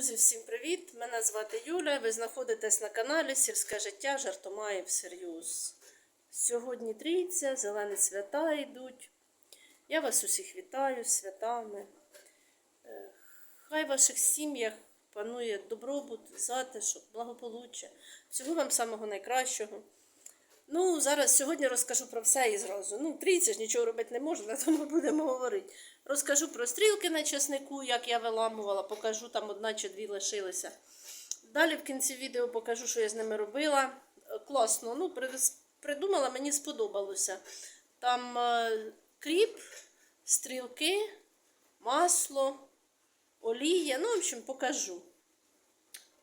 Друзі, всім привіт! Мене звати Юля. Ви знаходитесь на каналі Сільське життя Жартомаєв всерйоз. Сьогодні трійця, зелені свята йдуть. Я вас усіх вітаю святами. Е, Хай в ваших сім'ях панує добробут, затишок, благополуччя. Всього вам самого найкращого. Ну, зараз сьогодні розкажу про все і зразу. Ну, трійці ж нічого робити не можна, тому будемо говорити. Розкажу про стрілки на часнику, як я виламувала, покажу, там одна чи дві лишилися. Далі в кінці відео покажу, що я з ними робила. Класно, ну, придумала, мені сподобалося. Там е, кріп, стрілки, масло, олія. Ну, в общем, покажу.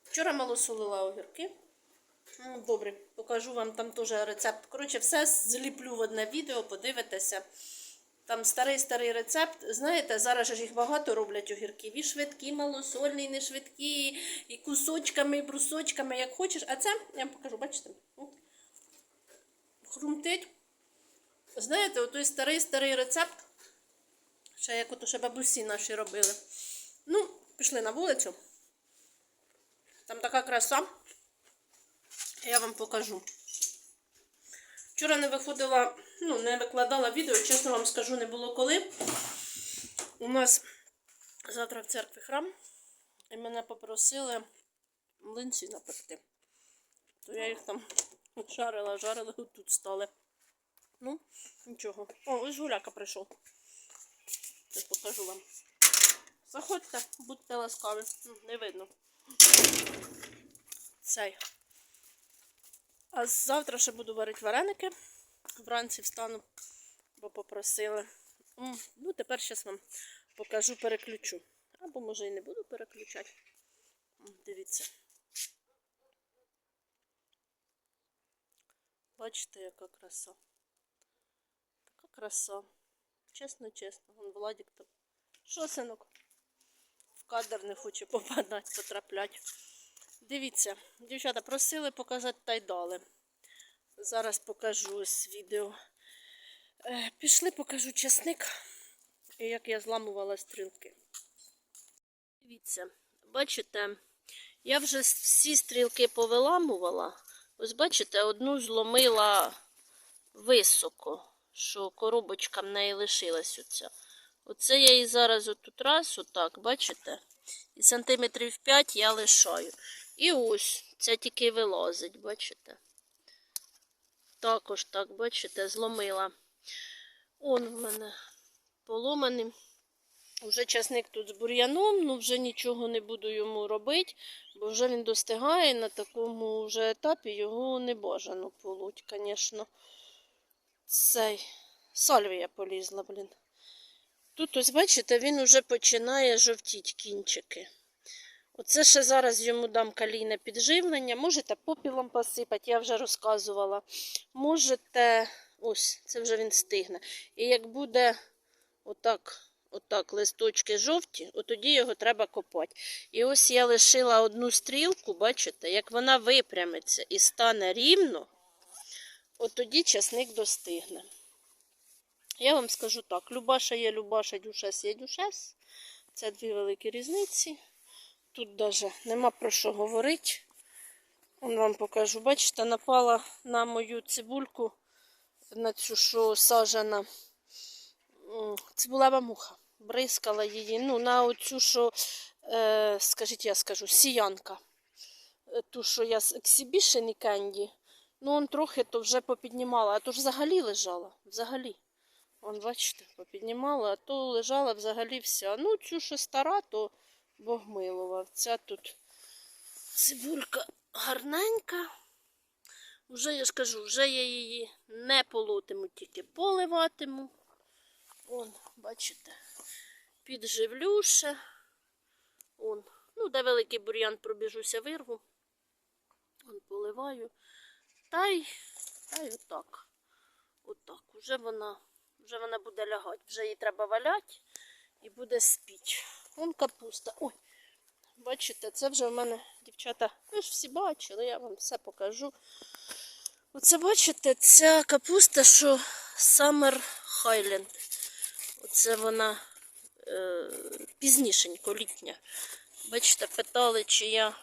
Вчора малосолила огірки. Ну, Добре, покажу вам там теж рецепт. Коротше, все зліплю в одне відео, подивитеся. Там старий-старий рецепт. Знаєте, зараз ж їх багато роблять огірків. І швидкі, малосольні, не швидкі, і кусочками, і брусочками, як хочеш. А це, я вам покажу, бачите? Хрумтить. Знаєте, отой старий-старий рецепт. Ще як ото ще бабусі наші робили. Ну, пішли на вулицю. Там така краса. Я вам покажу. Вчора не виходила, ну, не викладала відео, чесно вам скажу, не було коли. У нас завтра в церкві храм, і мене попросили млинці напекти. То я їх там жарила, жарила, тут стали. Ну, нічого. О, ось гуляка прийшов. Зараз покажу вам. Заходьте, будьте ласкаві. Не видно. Цей. А завтра ще буду варити вареники. Вранці встану, бо попросили. Ну, тепер зараз вам покажу, переключу. Або може і не буду переключати. Дивіться. Бачите, яка краса. Така краса. Чесно, чесно. Вон Владик там. Що, синок? В кадр не хоче попадати, потрапляти. Дивіться, дівчата просили показати та й дали. Зараз покажу ось відео. Е, Пішли, покажу часник, як я зламувала стрілки. Дивіться, бачите, я вже всі стрілки повиламувала. Ось бачите, одну зломила високо, що коробочка в неї лишилась оця. Оце я її зараз отут раз, отак, бачите? І сантиметрів 5 я лишаю. І ось, це тільки вилазить, бачите? Також так, бачите, зломила. Он в мене поломаний. Вже часник тут з бур'яном, ну вже нічого не буду йому робити, бо вже він достигає на такому вже етапі його не бажано полуть, звісно. Цей сальвія полізла, блін. Тут ось, бачите, він вже починає жовтіть кінчики. Оце ще зараз йому дам калійне підживлення. Можете попілом посипати, я вже розказувала. Можете, ось, це вже він стигне. І як буде отак, отак листочки жовті, тоді його треба копати. І ось я лишила одну стрілку, бачите, як вона випрямиться і стане рівно, от тоді часник достигне. Я вам скажу так: Любаша є Любаша, дюшес є дюшес. Це дві великі різниці. Тут навіть нема про що говорити. Он вам покажу. Бачите, напала на мою цибульку, на цю, що сажена цибулева муха. Бризкала її. Ну, на оцю, що, е, скажіть, я скажу, сіянка. Е, Ту, що я з Exhibition і Ну, он трохи то вже попіднімала, а то ж взагалі лежала. Взагалі. Вон, бачите, попіднімала, а то лежала взагалі вся. Ну, цю, що стара, то Бог милував. Ця тут цибулька гарненька. Вже я ж кажу, вже я її не полотиму, тільки поливатиму. Вон, бачите, підживлю ще. Вон. Ну, де великий бур'ян пробіжуся, вирву. Вон поливаю. Та й, та й отак. Отак. Уже вона, вже вона буде лягати. Вже її треба валяти і буде спіч. Вон капуста. Ой, бачите, це вже в мене, дівчата, ви ж всі бачили, я вам все покажу. Оце бачите, ця капуста, що Summer Highland. Оце вона е, пізнішенько, літня. Бачите, питали, чи я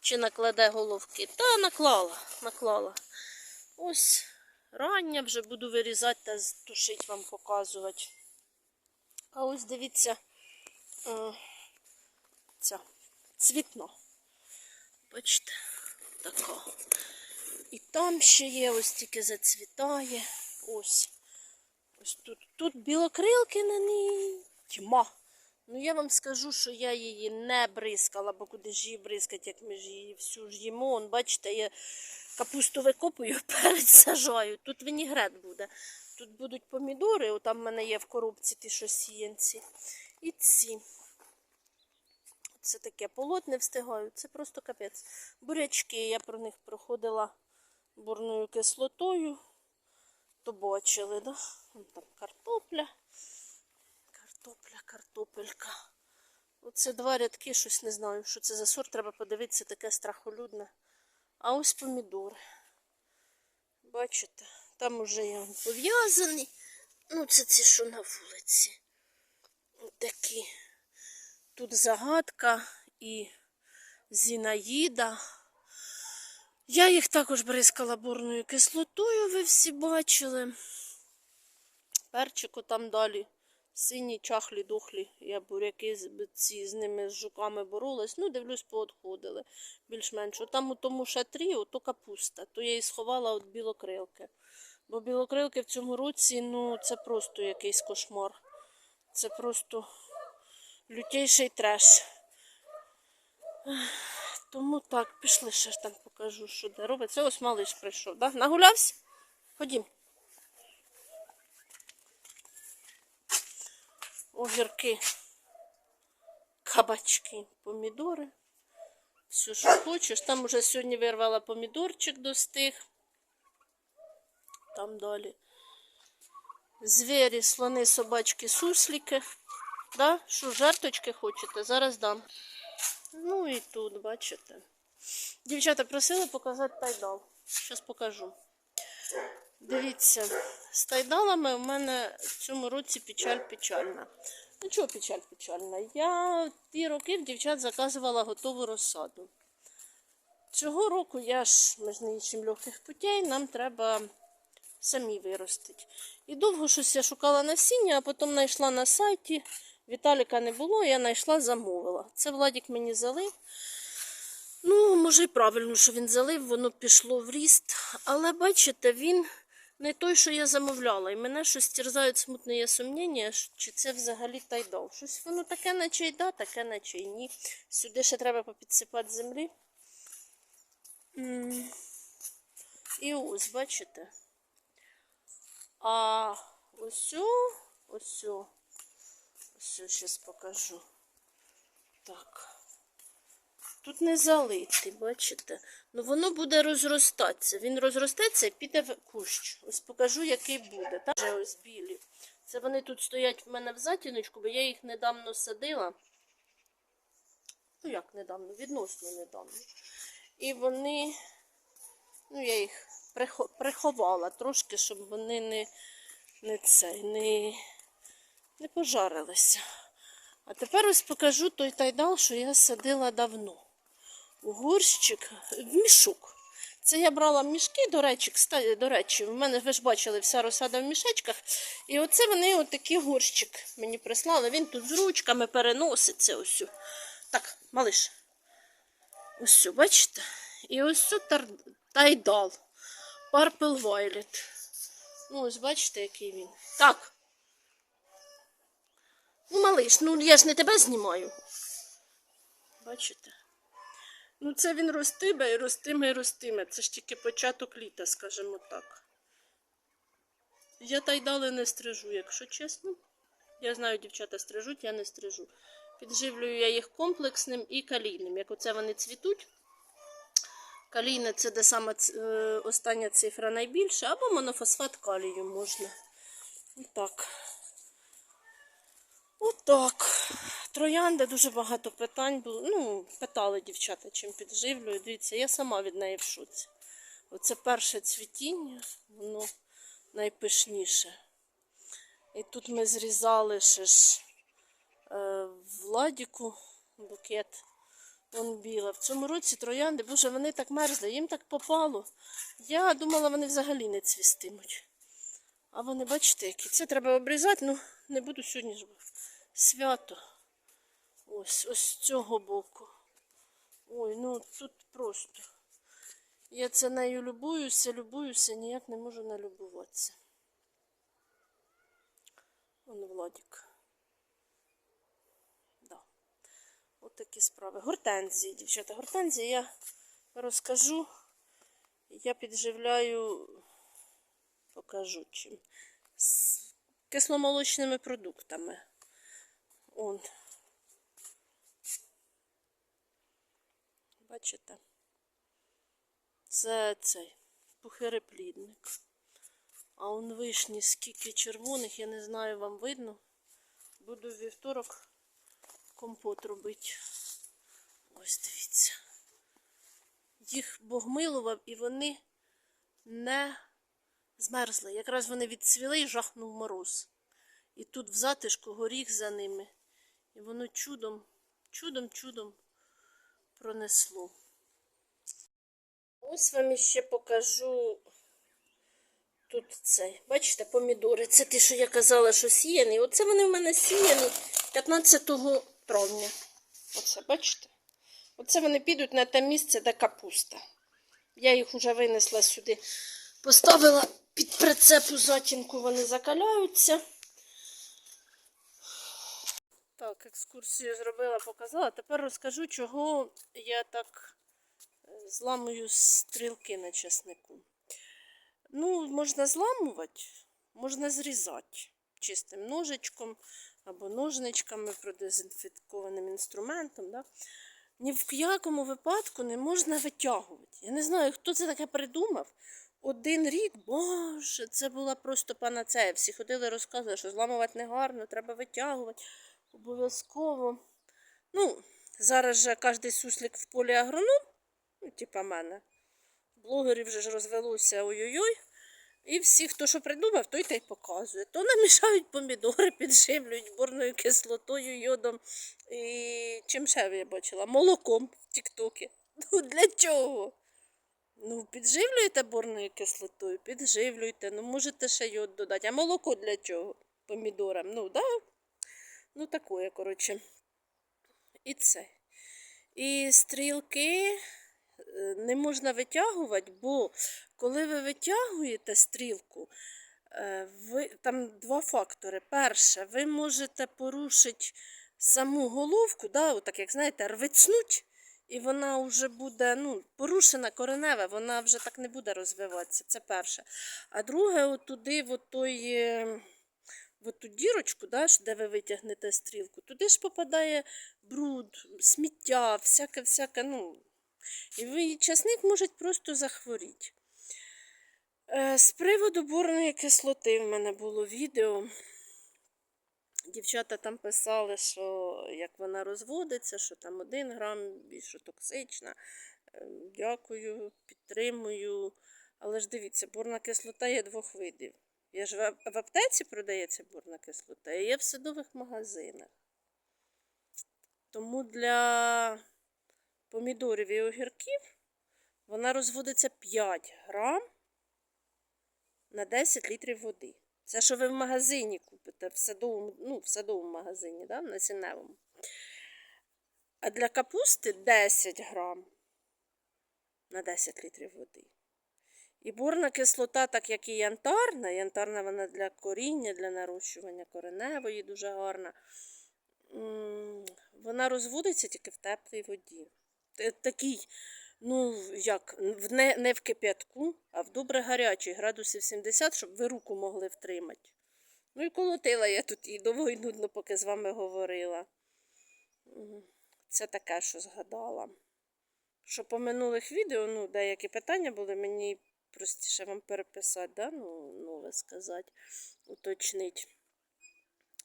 чи накладе головки. Та наклала, наклала. Ось рання вже буду вирізати та тушити вам показувати. А ось дивіться, е, ця цвітно. Бачите, така. І там ще є, ось тільки зацвітає. Ось. Ось тут. Тут білокрилки на ній. Тьма. Ну я вам скажу, що я її не бризкала, бо куди ж її бризкати, як ми ж її всю ж їмо. Он, бачите, я капусту викопую, перець сажаю. Тут вінігрет буде. Тут будуть помідори, там в мене є в коробці ті, що сіянці. І ці. Це таке полот не встигаю, це просто капець. Бурячки, я про них проходила бурною кислотою. То бачили, да? Там картопля. Картопля, картопелька. Оце два рядки, щось не знаю, що це за сорт, треба подивитися, таке страхолюдне. А ось помідори. Бачите, там уже я пов'язаний. Ну, це ці, що на вулиці. Такі. Тут загадка і Зінаїда. Я їх також бризкала бурною кислотою, ви всі бачили. Перчику там далі. Сині чахлі, дохлі. Я буряки ці з ними з жуками боролась. Ну, дивлюсь, поотходили більш-менш. Там у тому шатрі, ото капуста. То я її сховала від білокрилки. Бо білокрилки в цьому році, ну, це просто якийсь кошмар. Це просто лютейший треш. Тому так, пішли ще ж там покажу, що де робиться. Ось малиш прийшов, да? Нагулявся? Ходім. Огірки, кабачки, помідори. Все, що хочеш. Там уже сьогодні вирвала помідорчик достиг. Там далі. Звірі, слони, собачки, сусліки. Да? Що, жарточки хочете? Зараз дам. Ну і тут, бачите. Дівчата просили показати тайдал. Зараз покажу. Дивіться, з тайдалами у мене в цьому році печаль печальна. Ну чого печаль печальна? Я ті роки в дівчат заказувала готову розсаду. Цього року я ж, ми ж не їчимо легких путей, нам треба самі виростити. І довго щось я шукала насіння, а потім знайшла на сайті. Віталіка не було, я знайшла, замовила. Це Владік мені залив. Ну, може, і правильно, що він залив, воно пішло в ріст. Але бачите, він не той, що я замовляла. І мене щось терзають смутне є сумніння, чи це взагалі тайдал. Щось воно таке, наче й да, таке, наче й ні. Сюди ще треба попідсипати землі. І ось, бачите. А ось, ось, ось, зараз покажу. Так. Тут не залитий, бачите? Ну воно буде розростатися. Він розростеться і піде в кущ. Ось покажу, який буде. Вже ось білі. Це вони тут стоять в мене в затіночку, бо я їх недавно садила. Ну як недавно, відносно недавно. І вони, ну я їх приховала трошки, щоб вони не, не цей, не, не пожарилися. А тепер ось покажу той тайдал, що я садила давно. У горщик в мішок. Це я брала мішки, до речі, до речі, в мене ви ж бачили вся розсада в мішечках. І оце вони отакий горщик мені прислали. Він тут з ручками переноситься. Ось. Так, малиш. Ось, бачите? І ось тар... тайдал. Purple Violet. Ну, ось бачите, який він. Так. Ну, малиш, ну я ж не тебе знімаю. Бачите? Ну, це він ростиме і ростиме і ростиме. Це ж тільки початок літа, скажімо так. Я тайдали не стрижу, якщо чесно. Я знаю, дівчата стрижуть, я не стрижу. Підживлюю я їх комплексним і калійним. Як оце вони цвітуть. Калійне це де саме е, остання цифра найбільша, або монофосфат калію можна. Отак. Отак. Троянда дуже багато питань було. Ну, питали дівчата, чим підживлюю. Дивіться, я сама від неї в шоці. Оце перше цвітіння, воно найпишніше. І тут ми зрізали ще ж е, Владіку букет. Вон біла. В цьому році троянди, боже, вони так мерзли, їм так попало. Я думала, вони взагалі не цвістимуть. А вони, бачите, які. Це треба обрізати, ну не буду сьогодні ж. Свято. Ось, ось з цього боку. Ой, ну тут просто. Я це нею любуюся, любуюся, ніяк не можу налюбуватися. Вон Владик. Да. От такі справи. Гортензії, дівчата. Гортензії я розкажу. Я підживляю, покажу чим. З кисломолочними продуктами. Он. Бачите? Це цей пухиреплідник. А он вишні, скільки червоних, я не знаю, вам видно. Буду вівторок компот робити. Ось дивіться. Їх Бог милував і вони не змерзли. Якраз вони відцвіли і жахнув мороз. І тут в затишку горіх за ними. І воно чудом, чудом, чудом пронесло. Ось вам іще покажу тут цей. Бачите, помідори. Це ті, що я казала, що сіяні. Оце вони в мене сіяні 15 травня. Оце, бачите? Оце вони підуть на те місце, де капуста. Я їх вже винесла сюди. Поставила під прицепу затінку, вони закаляються. Так, екскурсію зробила, показала. Тепер розкажу, чого я так е, зламую стрілки на чеснику. Ну, можна зламувати, можна зрізати чистим ножичком або ножничками продезінфікованим інструментом. Да? Ні в якому випадку не можна витягувати. Я не знаю, хто це таке придумав. Один рік, боже, це була просто панацея. Всі ходили, розказували, що зламувати не гарно, треба витягувати. Обов'язково. Ну, зараз же кожен суслик в полі агроном, ну, типа мене. Блогерів вже ж розвелося ой-ой-ой. І всі, хто що придумав, той та й показує. То намішають помідори, підживлюють борною кислотою, йодом і чим ще я бачила? Молоком в Тіктокі. Ну для чого? Ну, підживлюєте борною кислотою, підживлюйте, ну можете ще йод додати. А молоко для чого? Помідорам. Ну, да? Ну, такое, коротше. І це. І стрілки е, не можна витягувати, бо коли ви витягуєте стрілку, е, ви, там два фактори. Перше, ви можете порушити саму головку, да, отак, як знаєте, рвицнуть, і вона вже буде ну, порушена коренева, вона вже так не буде розвиватися. Це перше. А друге, отуди, в той. е, в ту дірочку, да, де ви витягнете стрілку, туди ж попадає бруд, сміття, всяке, всяке, ну. І ви, часник може просто захворіти. Е, з приводу борної кислоти в мене було відео. Дівчата там писали, що як вона розводиться, що там один грам більш токсична. Е, Дякую, підтримую. Але ж дивіться, борна кислота є двох видів. Я ж в аптеці продається борна кислота, і є в садових магазинах. Тому для помідорів і огірків вона розводиться 5 грам на 10 літрів води. Це що ви в магазині купите, в садовому, ну, в садовому магазині, да, на сіневому. А для капусти 10 грам на 10 літрів води. І борна кислота, так як і янтарна, янтарна вона для коріння, для нарощування кореневої дуже гарна. Вона розводиться тільки в теплій воді. Такий, ну як, не, не в кип'ятку, а в добре гарячій, градусів 70, щоб ви руку могли втримати. Ну і колотила я тут і довго і нудно, поки з вами говорила. Це таке, що згадала. Що по минулих відео, ну, деякі питання були, мені простіше вам переписати, да? ну, нове сказати, уточнити.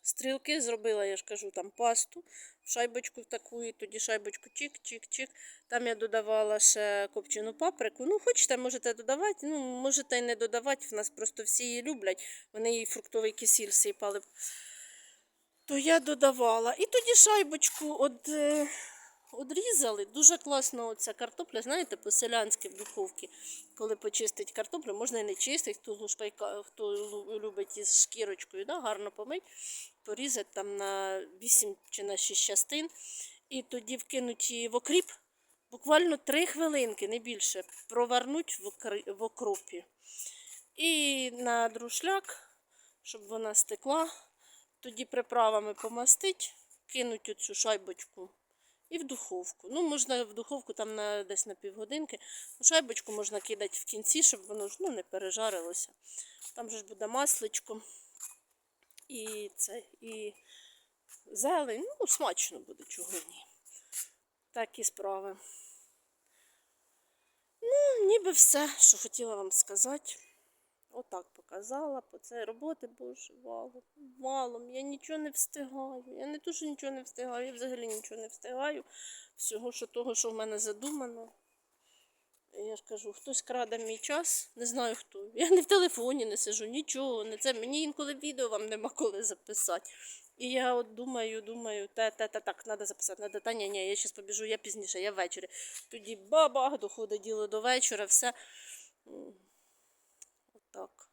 Стрілки зробила, я ж кажу, там пасту, шайбочку таку, і тоді шайбочку чик-чик-чик. Там я додавала ще копчену паприку. Ну, хочете, можете додавати, ну, можете і не додавати, в нас просто всі її люблять. Вони їй фруктовий кисіль сипали. то я додавала. І тоді шайбочку од, е, одрізали. Дуже класно оця картопля, знаєте, по-селянськи в духовці. Коли почистить картоплю, можна і не чистить, хто, лушпайка, хто лю- любить із шкірочкою, да, гарно помить, порізати там на 8 чи на 6 частин. І тоді вкинуть її в окріп. Буквально 3 хвилинки, не більше, окри- в окропі. І на друшляк, щоб вона стекла, тоді приправами помастить, кинуть оцю шайбочку і в духовку. Ну, можна в духовку там на, десь на півгодинки. Ну, Шайбочку можна кидати в кінці, щоб воно ж ну, не пережарилося. Там же ж буде масличко і це, і зелень. Ну, смачно буде, чого ні. Такі справи. Ну, ніби все, що хотіла вам сказати. Отак показала, по це роботи, боже, валом, валом. Я нічого не встигаю. Я не то, що нічого не встигаю, я взагалі нічого не встигаю. Всього, що того, що в мене задумано. Я ж кажу, хтось краде мій час, не знаю хто. Я не в телефоні не сижу, нічого, не це. Мені інколи відео вам нема коли записати. І я от думаю, думаю, та, та, та, так, треба записати, треба, та, ні, ні, я зараз побіжу, я пізніше, я ввечері. Тоді бабах, доходить діло до вечора, все. М, Отак.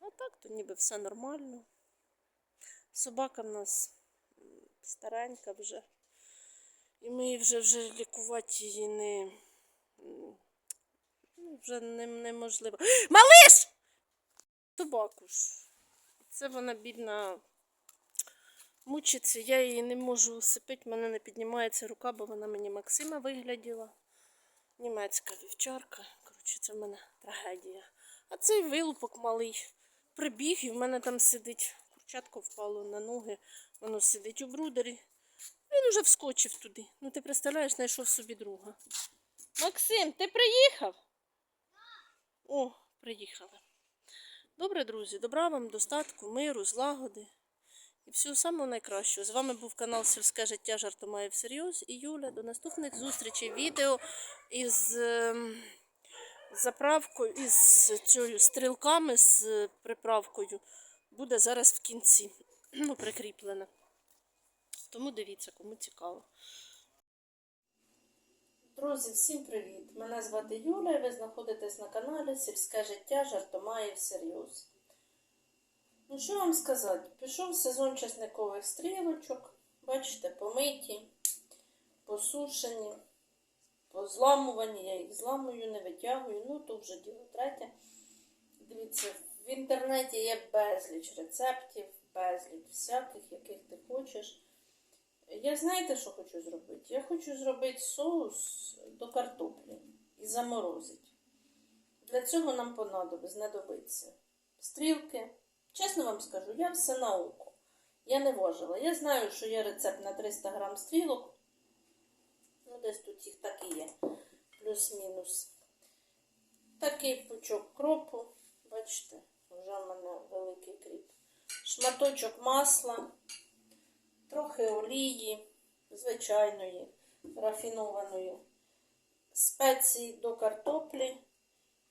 А так, то ніби все нормально. Собака в нас старенька вже. І ми вже вже лікувати її не. Ну, вже не, неможливо. Малиш! Собаку ж. Це вона бідна мучиться. Я її не можу усипити, мене не піднімається рука, бо вона мені Максима вигляділа. Німецька вівчарка. Коротше, це в мене трагедія. А цей вилупок малий прибіг і в мене там сидить. Курчатко впало на ноги, воно сидить у брудері. Він уже вскочив туди. Ну ти представляєш, знайшов собі друга. Максим, ти приїхав? О, приїхали. Добре, друзі, добра вам, достатку, миру, злагоди і всього самого найкращого. З вами був канал Сільське життя жартомає всерйоз і Юля. До наступних зустрічей. Відео із ем, заправкою, із цією стрілками з приправкою буде зараз в кінці. Ну, прикріплене. Тому дивіться, кому цікаво. Друзі, всім привіт! Мене звати Юля і ви знаходитесь на каналі Сільське життя жартомає всерйоз. Ну, що вам сказати? Пішов сезон чесникових стрілочок. Бачите, помиті, посушені, позламувані. Я їх зламую, не витягую. Ну, то вже діло третє. Дивіться, в інтернеті є безліч рецептів, безліч всяких, яких ти хочеш. Я знаєте, що хочу зробити? Я хочу зробити соус до картоплі і заморозити. Для цього нам понадобиться, знадобиться стрілки. Чесно вам скажу, я все на око. Я не важила. Я знаю, що є рецепт на 300 грам стрілок. Десь тут їх так і є. Плюс-мінус. Такий пучок кропу. Бачите, вже в мене великий кріп. Шматочок масла трохи олії, звичайної, рафінованої, спеції до картоплі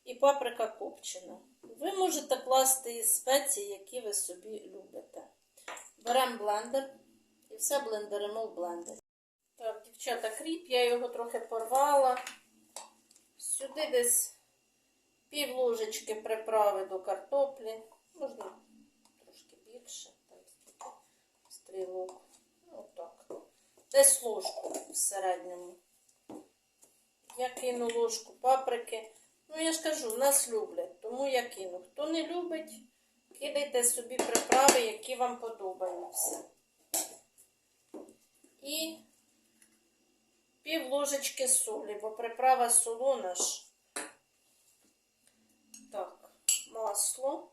і паприка копчена. Ви можете класти спеції, які ви собі любите. Беремо блендер і все блендеримо в блендері. Дівчата, кріп, я його трохи порвала. Сюди десь пів ложечки приправи до картоплі. Можна трошки більше. Стрілок. Отак. Десь ложку в. Я кину ложку паприки. Ну, я ж кажу, нас люблять, тому я кину. Хто не любить, кидайте собі приправи, які вам подобаються. І пів ложечки солі, бо приправа солона ж. Так, масло.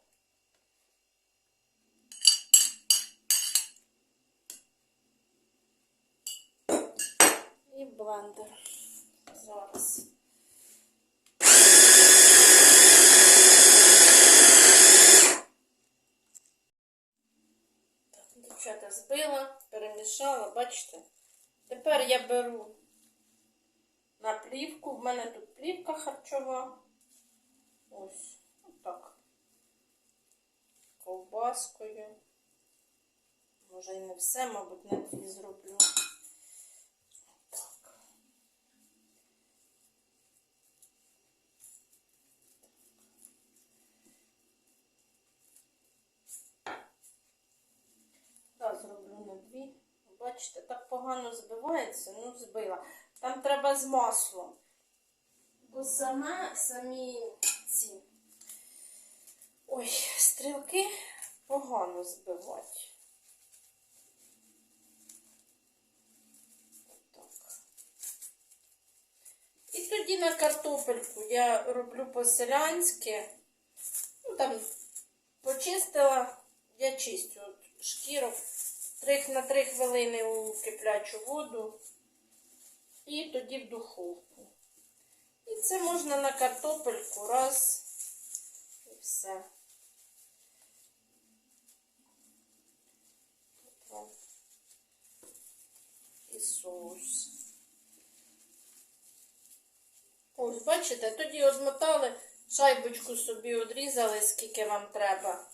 І блендер. Зараз. Так, дівчата збила, перемішала, бачите? Тепер я беру на плівку. В мене тут плівка харчова. Ось, отак. Ковбаскою. Може і не все, мабуть, на дві зроблю. Так. Так, зроблю на дві. Бачите, так погано збивається, ну збила. Там треба з маслом. Бо саме самі ці ой, стрілки погано збивати. Отак. І тоді на картопельку я роблю по-селянськи. Ну, там почистила, я чистю шкірок. Три, на 3 хвилини у киплячу воду і тоді в духовку. І це можна на картопельку раз і все. І соус. Ось, бачите, тоді одмотали, шайбочку собі одрізали, скільки вам треба.